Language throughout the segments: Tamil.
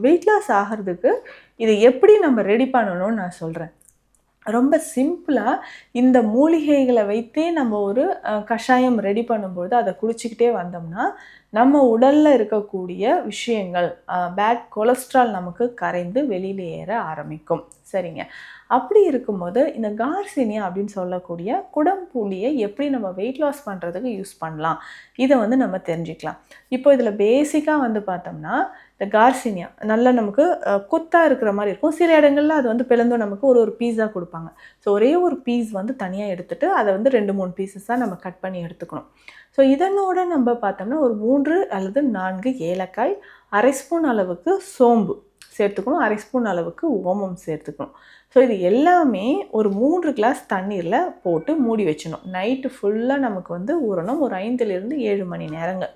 வெயிட் லாஸ் ஆகிறதுக்கு இதை எப்படி நம்ம ரெடி பண்ணணும்னு நான் சொல்கிறேன் ரொம்ப சிம்பிளாக இந்த மூலிகைகளை வைத்தே நம்ம ஒரு கஷாயம் ரெடி பண்ணும்போது அதை குடிச்சிக்கிட்டே வந்தோம்னா நம்ம உடலில் இருக்கக்கூடிய விஷயங்கள் பேட் கொலஸ்ட்ரால் நமக்கு கரைந்து வெளியில் ஏற ஆரம்பிக்கும். சரிங்க. அப்படி இருக்கும்போது இந்த கார்சினியா அப்படின்னு சொல்லக்கூடிய குடம்புளியை எப்படி நம்ம வெயிட் லாஸ் பண்ணுறதுக்கு யூஸ் பண்ணலாம்? இதை வந்து நம்ம தெரிஞ்சுக்கலாம். இப்போ இதில் பேசிக்காக வந்து பார்த்தோம்னா இந்த கார்சினியா நல்லா நமக்கு குத்தாக இருக்கிற மாதிரி இருக்கும். சில இடங்களில் அது வந்து பிளந்தும் நமக்கு ஒரு ஒரு பீஸாக கொடுப்பாங்க. ஸோ ஒரே ஒரு பீஸ் வந்து தனியாக எடுத்துகிட்டு அதை வந்து ரெண்டு மூணு பீசஸாக நம்ம கட் பண்ணி எடுத்துக்கணும். ஸோ இதனோட நம்ம பார்த்தோம்னா ஒரு மூணு மூன்று அல்லது நான்கு ஏலக்காய் அரை ஸ்பூன் அளவுக்கு சோம்பு சேர்த்துக்கணும் அரை ஸ்பூன் அளவுக்கு ஓமம் சேர்த்துக்கணும். ஸோ இது எல்லாமே ஒரு மூன்று கிளாஸ் தண்ணீரில் போட்டு மூடி வச்சிடணும். நைட்டு ஃபுல்லாக நமக்கு வந்து ஊறணும். ஒரு ஐந்துலேருந்து ஏழு மணி நேரங்கள்.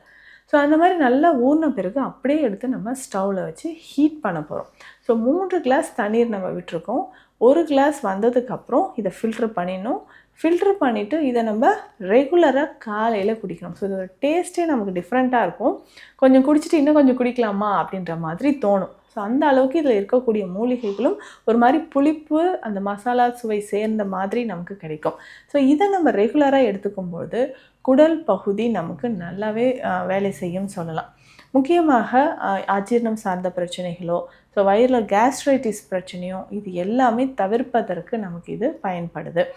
ஸோ அந்த மாதிரி நல்லா ஊறின பிறகு அப்படியே எடுத்து நம்ம ஸ்டவ்வில் வச்சு ஹீட் பண்ண போகிறோம் ஸோ மூன்று கிளாஸ் தண்ணீர் நம்ம விட்டுருக்கோம். ஒரு கிளாஸ் வந்ததுக்கப்புறம் இதை ஃபில்ட்ரு பண்ணிடணும். ஃபில்ட்ரு பண்ணிவிட்டு இதை நம்ம ரெகுலராக காலையில் குடிக்கணும். ஸோ இதோட டேஸ்ட்டே நமக்கு டிஃப்ரெண்ட்டாக இருக்கும். கொஞ்சம் குடிச்சிட்டு இன்னும் கொஞ்சம் குடிக்கலாமா அப்படின்ற மாதிரி தோணும். ஸோ அந்த அளவுக்கு இதில் இருக்கக்கூடிய மூலிகைகளும் ஒரு மாதிரி புளிப்பு அந்த மசாலா சுவை சேர்ந்த மாதிரி நமக்கு கிடைக்கும். ஸோ இதை நம்ம ரெகுலராக எடுத்துக்கும்போது குடல் பகுதி நமக்கு நல்லாவே வேலை செய்யும் சொல்லலாம். முக்கியமாக ஆஹ், அஜீரணம் சார்ந்த பிரச்சனைகளோ ஸோ வயிறில் கேஸ்ட்ரைட்டிஸ் பிரச்சனையோ இது எல்லாமே தவிர்ப்பதற்கு நமக்கு இது பயன்படுது.